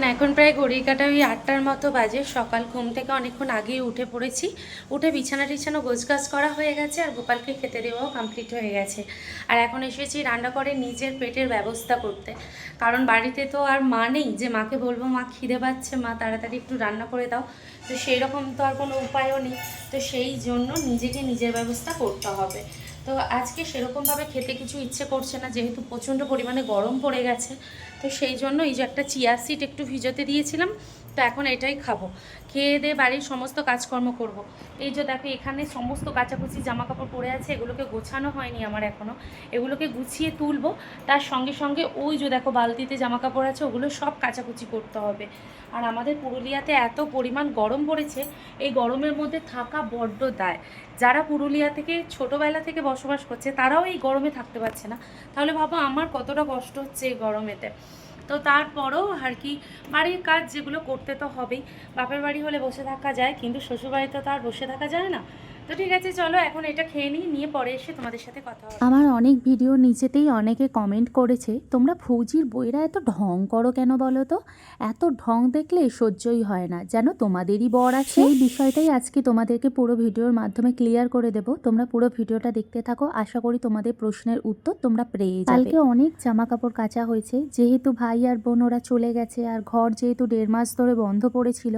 Morning এখন প্রায় ঘড়ির কাটা ওই আটটার মতো বাজে। সকাল ঘুম থেকে অনেকক্ষণ আগেই উঠে পড়েছি। উঠে বিছানা টিছানা গোছগাছ করা হয়ে গেছে আর গোপালকে খেতে দেওয়াও কমপ্লিট হয়ে গেছে। আর এখন এসেছি রান্না করে নিজের পেটের ব্যবস্থা করতে। কারণ বাড়িতে তো আর মা নেই যে মাকে বলব, মা, খিদে পাচ্ছে, মা, তাড়াতাড়ি একটু রান্না করে দাও। তো সেই রকম তো আর কোনো উপায়ও নেই। তো সেই জন্য নিজেকে নিজের ব্যবস্থা করতে হবে। তো আজকে সেরকমভাবে খেতে কিছু ইচ্ছে করছে না, যেহেতু প্রচণ্ড পরিমাণে গরম পড়ে গেছে। তো সেই জন্য এই যে একটা চিয়া সিট একটু ভিজোতে দিয়েছিলাম, তো এখন এটাই খাব। খেয়ে দিয়ে বাড়ির সমস্ত কাজকর্ম করব। এই যে দেখো, এখানে সমস্ত কাচাকুচি জামা কাপড় পরে আছে, এগুলোকে গোছানো হয়নি আমার এখনও এগুলোকে গুছিয়ে তুলবো। তার সঙ্গে সঙ্গে ওই যে দেখো, বালতিতে জামা কাপড় আছে, ওগুলো সব কাচাকুচি করতে হবে। আর আমাদের পুরুলিয়াতে এত পরিমাণ গরম পড়েছে, এই গরমের মধ্যে থাকা বড্ড দায়। যারা পুরুলিয়া থেকে ছোটোবেলা থেকে বসবাস করছে, তারাও এই গরমে থাকতে পারছে না। তাহলে ভাবো আমার কতটা কষ্ট হচ্ছে এই গরমেতে। তো তারপরও আর কি, বাড়ির কাজ যেগুলো করতে তো হবেই। বাপের বাড়ি হলে বসে থাকা যায়, কিন্তু শ্বশুরবাড়িতে তো আর বসে থাকা যায় না। তো ঠিক আছে চলো এখন এটা খেয়ে নিই নিয়ে পরে এসে তোমাদের সাথে কথা হবে। আমার অনেক ভিডিও নিচেতেই অনেকে কমেন্ট করেছে তোমরা ফৌজির বইরা এত ঢং করো কেন বলো তো? এত ঢং দেখলে সহ্যই হয় না যেন তোমাদেরই বর আছে। এই বিষয়টাই আজকে তোমাদেরকে পুরো ভিডিওর মাধ্যমে ক্লিয়ার করে দেব। তোমরা পুরো ভিডিওটা দেখতে থাকো আশা করি তোমাদের প্রশ্নের উত্তর তোমরা পেয়ে যাবে। কালকে অনেক জামা কাপড় কাচা হয়েছে যেহেতু ভাই আর বোন ওরা চলে গেছে আর ঘর যেহেতু দেড় মাস ধরে বন্ধ পড়েছিল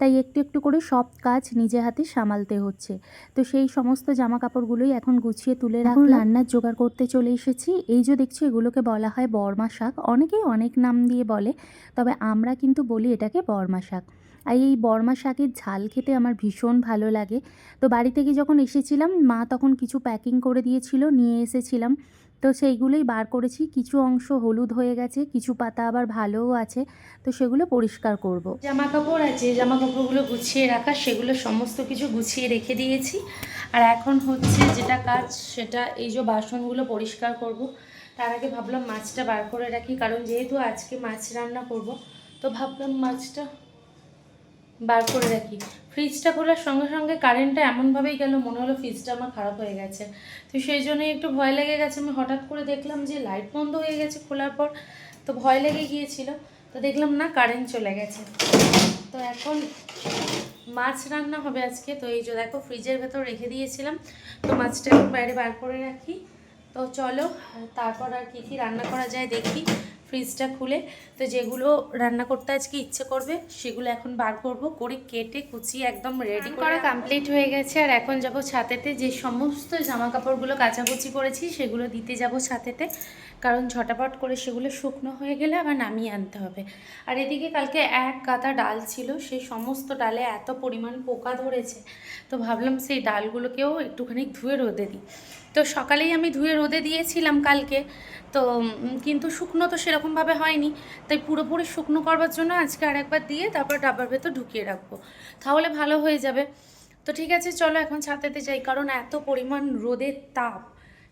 তাই একটু একটু করে সব কাজ নিজে হাতে সামালতে হচ্ছে। তো সেই সমস্ত জামা কাপড়গুলোই এখন গুছিয়ে তুলে রাখলাম। রান্নার জোগাড় করতে চলে এসেছি। এই যে দেখছি এগুলোকে বলা হয় বর্মা শাক। অনেকেই অনেক নাম দিয়ে বলে তবে আমরা কিন্তু বলি এটাকে বর্মা শাক। আর এই বর্মা শাকের ঝাল খেতে আমার ভীষণ ভালো লাগে। তো বাড়ি থেকে যখন এসেছিলাম মা তখন কিছু প্যাকিং করে দিয়েছিল নিয়ে এসেছিলাম। তো সেইগুলোই বার করেছি। কিছু অংশ হলুদ হয়ে গেছে, কিছু পাতা আবার ভালোও আছে, তো সেগুলো পরিষ্কার করব। জামা কাপড় যে জামা কাপড়গুলো গুছিয়ে রাখা, সেগুলো সমস্ত কিছু গুছিয়ে রেখে দিয়েছি। আর এখন হচ্ছে যেটা কাজ, সেটা এই যে বাসনগুলো পরিষ্কার করব, তার আগে ভাবলাম মাছটা বার করে রাখি, কারণ যেহেতু আজকে মাছ রান্না করব, তো ভাবলাম মাছটা বার করে রাখি। ফ্রিজটা খোলার সঙ্গে সঙ্গে কারেন্টটা এমনভাবেই গেল, মনে হলো ফ্রিজটা আমার খারাপ হয়ে গেছে। তো সেই জন্যই একটু ভয় লেগে গেছে। আমি হঠাৎ করে দেখলাম যে লাইট বন্ধ হয়ে গেছে খোলার পর, তো ভয় লেগে গিয়েছিল। তো দেখলাম না কারেন্ট চলে গেছে। তো এখন মাছ রান্না হবে আজকে। তো এই যে দেখো ফ্রিজের ভেতর রেখে দিয়েছিলাম। তো মাছটা বাইরে বার করে রাখি। তো চলো, তারপর আর কী কী রান্না করা যায় দেখি। ফ্রিজটা খুলে তো যেগুলো রান্না করতে আজকে ইচ্ছে করবে সেগুলো এখন বার করব করে কেটে কুচিয়ে একদম রেডি করা কমপ্লিট হয়ে গেছে আর এখন যাব ছাতেতে যে সমস্ত জামা কাপড়গুলো কাচাকুচি করেছি সেগুলো দিতে যাব ছাতেতে কারণ ঝটাপট করে সেগুলো শুকনো হয়ে গেলে আবার নামিয়ে আনতে হবে। আর এদিকে কালকে এক গাদা ডাল ছিল সেই সমস্ত ডালে এত পরিমাণ পোকা ধরেছে তো ভাবলাম সেই ডালগুলোকেও একটুখানি ধুয়ে রোদে দিই। তো সকালেই আমি ধুয়ে রোদে দিয়েছিলাম কালকে। তো কিন্তু শুকনো তো সেরকমভাবে হয়নি। তাই পুরোপুরি শুকনো করবার জন্য আজকে আর একবার দিয়ে তারপর ডাবার ভেতর ঢুকিয়ে রাখব। তাহলে ভালো হয়ে যাবে। তো ঠিক আছে, চলো এখন ছাতেতে যাই, কারণ এত পরিমাণ রোদের তাপ।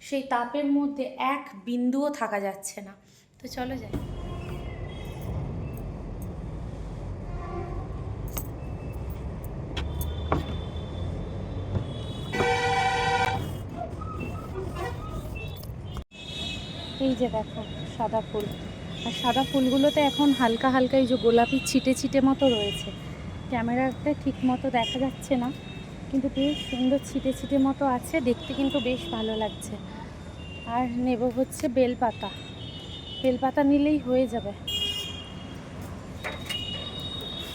সেই তাপের মধ্যে এক বিন্দুও থাকা যাচ্ছে না। তো চলো যাই। এই যে দেখো, সাদা ফুল। আর সাদা ফুলগুলোতে এখন হালকা হালকা এই যে গোলাপি ছিটে ছিটে মতো রয়েছে। ক্যামেরাতে ঠিক মতো দেখা যাচ্ছে না, কিন্তু বেশ সুন্দর ছিটে ছিটে মতো আছে, দেখতে কিন্তু বেশ ভালো লাগছে। আর নেব হচ্ছে বেলপাতা। বেলপাতা নিলেই হয়ে যাবে।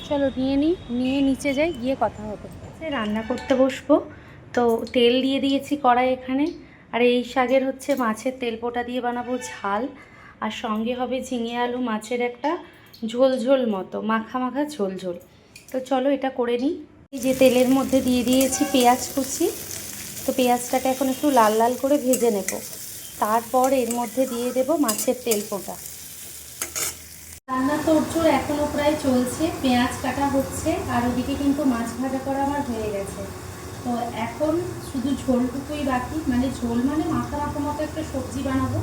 চলো নিয়ে নিই নিয়ে নিচে যাই, গিয়ে কথা হবে। রান্না করতে বসবো। তো তেল দিয়ে দিয়েছি কড়াই এখানে। আর এই শাকের হচ্ছে মাছের তেল পোটা দিয়ে বানাবো ঝাল, আর সঙ্গে হবে ঝিঙে আলু মাছের একটা ঝোল ঝোল মতো, মাখা মাখা ঝোল ঝোল। তো চলো এটা করে নিই। যে তেলের মধ্যে দিয়ে দিয়েছি পেঁয়াজ কুচি। তো পেঁয়াজটাকে এখন একটু লাল লাল করে ভেজে নেব। তারপর এর মধ্যে দিয়ে দেব মাছের তেল পোটা রান্না তোড়জোড় এখনও প্রায় চলছে, পেঁয়াজ কাটা হচ্ছে, আর ওদিকে কিন্তু মাছ ভাজা করা আমার হয়ে গেছে। তো এখন শুধু ঝোলটুকুই বাকি মানে ঝোল মানে মাথা মাখা মতো একটা সবজি বানাবো।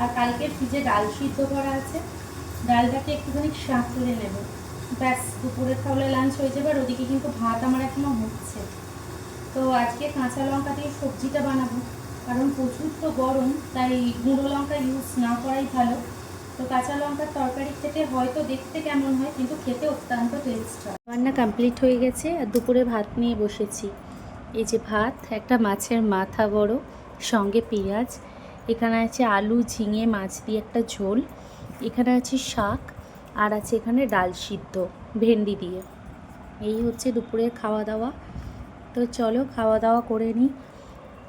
আর কালকে ফ্রিজে ডাল সিদ্ধ করা আছে। ডালটাকে একটুখানি শাঁক করে নেব। ব্যাস দুপুরে তাহলে লাঞ্চ হয়ে যাবে। আর ওদিকে কিন্তু ভাত আমার এখনও হচ্ছে। তো আজকে কাঁচা লঙ্কা দিয়ে সবজিটা বানাবো। কারণ প্রচুর তো গরম, তাই গুঁড়ো লঙ্কা ইউজ না করাই ভালো। তো কাঁচা লঙ্কার তরকারি খেতে হয়তো দেখতে কেমন হয়, কিন্তু খেতে অত্যন্ত টেস্ট হয়। রান্না কমপ্লিট হয়ে গেছে, আর দুপুরে ভাত নিয়ে বসেছি। এই যে ভাত, একটা মাছের মাথা বড়, সঙ্গে পেঁয়াজ, এখানে আছে আলু, ঝিঙে, মাছ দিয়ে একটা ঝোল, এখানে আছে শাক, আর আছে এখানে ডাল সিদ্ধ, ভেন্ডি দিয়ে। এই হচ্ছে দুপুরের খাওয়া দাওয়া তো চলো খাওয়া দাওয়া করে নিই,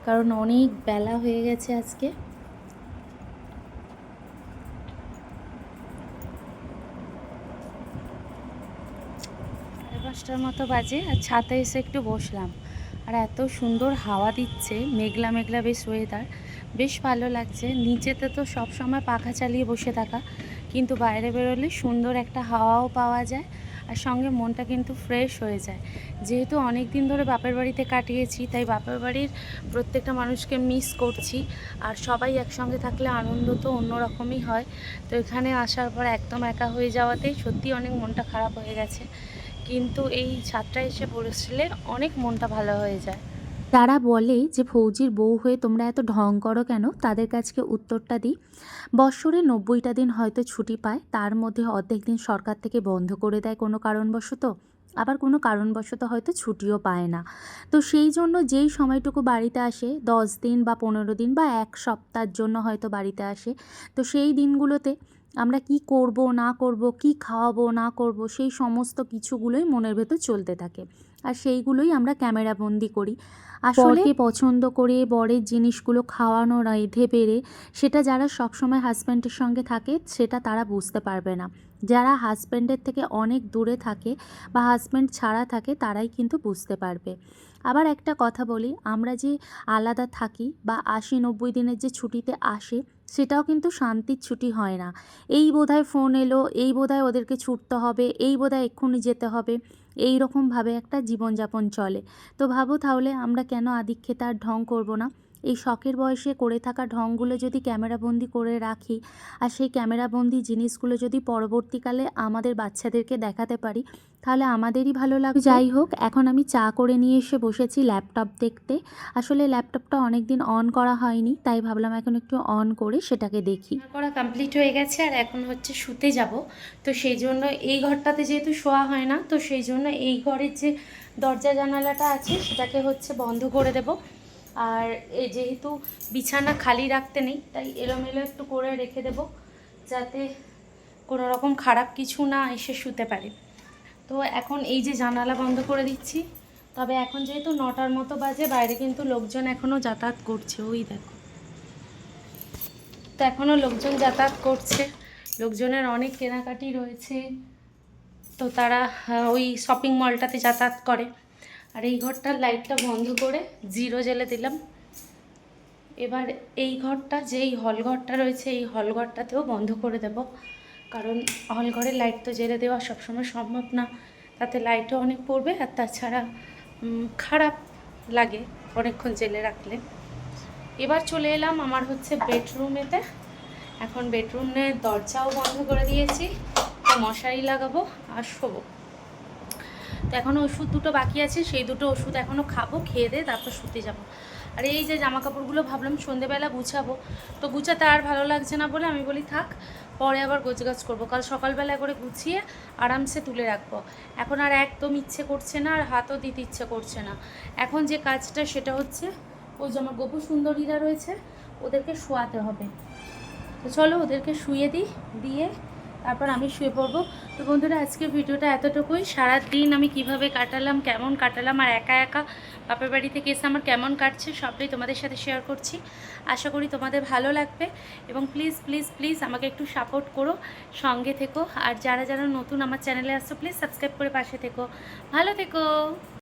কারণ অনেক বেলা হয়ে গেছে আজকে। সাড়ে পাঁচটার মতো বাজে, আর ছাতে এসে একটু বসলাম। আর এত সুন্দর হাওয়া দিচ্ছে, মেঘলা মেঘলা বেশ ওয়েদার বেশ ভালো লাগছে। নিচেতে তো সব সময় পাখা চালিয়ে বসে থাকা, কিন্তু বাইরে বেরোলে সুন্দর একটা হাওয়াও পাওয়া যায় আর সঙ্গে মনটা কিন্তু ফ্রেশ হয়ে যায়। যেহেতু অনেক দিন ধরে বাপের বাড়িতে কাটিয়েছি, তাই বাপের বাড়ির প্রত্যেকটা মানুষকে মিস করছি আর সবাই একসঙ্গে থাকলে আনন্দ তো অন্যরকমই হয়। তো এখানে আসার পর একদম একা হয়ে যাওয়াতেই সত্যি অনেক মনটা খারাপ হয়ে গেছে। কিন্তু এই ছাদটা এসে বসলে অনেক মনটা ভালো হয়ে যায়। তারা বলে যে, ফৌজির বউ হয়ে তোমরা এত ঢং করো কেন? তাদের কাছকে উত্তরটা দিই। বৎসরে নব্বইটা দিন হয়তো ছুটি পায়, তার মধ্যে অর্ধেক দিন সরকার থেকে বন্ধ করে দেয় কোনো কারণবশত। আবার কোনো কারণবশত হয়তো ছুটিও পায় না। তো সেই জন্য যেই সময়টুকু বাড়িতে আসে, দশ দিন বা পনেরো দিন বা এক সপ্তাহের জন্য হয়তো বাড়িতে আসে, তো সেই দিনগুলোতে আমরা কি করব, না করব, কি খাওয়াবো, না করব, সেই সমস্ত কিছুগুলোই মনের ভেতর চলতে থাকে। আর সেইগুলোই আমরা ক্যামেরা বন্দি করি। আসলে পছন্দ করে বরের জিনিসগুলো খাওয়ানো রেঁধে পেরে সেটা যারা সবসময় হাজব্যান্ডের সঙ্গে থাকে, সেটা তারা বুঝতে পারবে না। যারা হাজব্যান্ডের থেকে অনেক দূরে থাকে বা হাজব্যান্ড ছাড়া থাকে, তারাই কিন্তু বুঝতে পারবে। আবার একটা কথা বলি, আমরা যে আলাদা থাকি বা আশি নব্বই দিনের যে ছুটিতে আসে সেটাও কিন্তু শান্তির ছুটি হয় না। এই বোধহয় ফোন এলো, এই বোধহয় ওদেরকে ছুটতে হবে, এই বোধহয় এক্ষুনি যেতে হবে, এই রকমভাবে একটা জীবনযাপন চলে। তো ভাবো তাহলে আমরা কেন আদিক্ষেতা আর ঢং করব না? এই শখের বয়সে করে থাকা ঢংগুলো যদি ক্যামেরাবন্দি করে রাখি, আর সেই ক্যামেরাবন্দি জিনিসগুলো যদি পরবর্তীকালে আমাদের বাচ্চাদেরকে দেখাতে পারি, তাহলে আমাদেরই ভালো লাগবে। যাই হোক, এখন আমি চা করে নিয়ে এসে বসেছি ল্যাপটপ দেখতে। আসলে ল্যাপটপটা অনেক দিন অন করা হয়নি, তাই ভাবলাম এখন একটু অন করে সেটাকে দেখি। করা কমপ্লিট হয়ে গেছে, আর এখন হচ্ছে শুতে যাব। তো সেই জন্য এই ঘরটাতে যেহেতু শোয়া হয় না, তো সেই জন্য এই ঘরের যে দরজা জানালাটা আছে, সেটাকে হচ্ছে বন্ধ করে দেব। আর যেহেতু বিছানা খালি রাখতে নেই, তাই এলোমেলো একটু করে রেখে দেব, যাতে কোনো রকম খারাপ কিছু না এসে শুতে পারে। তো এখন এই যে জানালা বন্ধ করে দিচ্ছি, তবে এখন যেহেতু নটার মতো বাজে, বাইরে কিন্তু লোকজন এখনও যাতায়াত করছে, ওই দেখো। তো এখনও লোকজন যাতায়াত করছে, লোকজনের অনেক কেনাকাটি রয়েছে, তো তারা ওই শপিং মলটাতে যাতায়াত করে। আর এই ঘরটার লাইটটা বন্ধ করে জিরো জেলে দিলাম। এবার এই ঘরটা, যেই হল ঘরটা রয়েছে, এই হল ঘরটাতেও বন্ধ করে দেব। কারণ হল ঘরের লাইট তো জেলে দেওয়া সবসময় সম্ভব না। তাতে লাইটও অনেক পড়বে আর তাছাড়া খারাপ লাগে অনেকক্ষণ জেলে রাখলে। এবার চলে এলাম আমার হচ্ছে বেডরুমেতে এখন বেডরুমের দরজাও বন্ধ করে দিয়েছি। মশারি লাগাবো আর শোবো। এখনও ওষুধ দুটো বাকি আছে, সেই দুটো ওষুধ এখনও খাব, খেয়ে দিয়ে তারপর শুতে যাব। আর এই যে জামা কাপড়গুলো ভাবলাম সন্ধেবেলা গুছাবো। তো গুছাতে আর ভালো লাগছে না বলে আমি বলি থাক, পরে আবার গোছগাছ করব। কাল সকালবেলা করে গুছিয়ে আরামসে তুলে রাখব। এখন আর একদম ইচ্ছে করছে না আর হাতও দিতে ইচ্ছে করছে না। এখন যে কাজটা সেটা হচ্ছে, ওই যে আমার গোপু সুন্দরীরা রয়েছে, ওদেরকে শোয়াতে হবে। তো চলো ওদেরকে শুয়ে দিই, দিয়ে তারপর আমি শুয়ে পড়ব। তো বন্ধুরা আজকে ভিডিওটা এতটুকুই। দিন আমি কীভাবে কাটালাম, কেমন কাটালাম, আর একা একা বাপের বাড়ি থেকে এসে আমার কেমন কাটছে, সবটাই তোমাদের সাথে শেয়ার করছি। আশা করি তোমাদের ভালো লাগবে এবং প্লিজ প্লিজ প্লিজ আমাকে একটু সাপোর্ট করো, সঙ্গে থেকো। আর যারা যারা নতুন আমার চ্যানেলে আসছো প্লিজ সাবস্ক্রাইব করে পাশে থেকো। ভালো থেকো।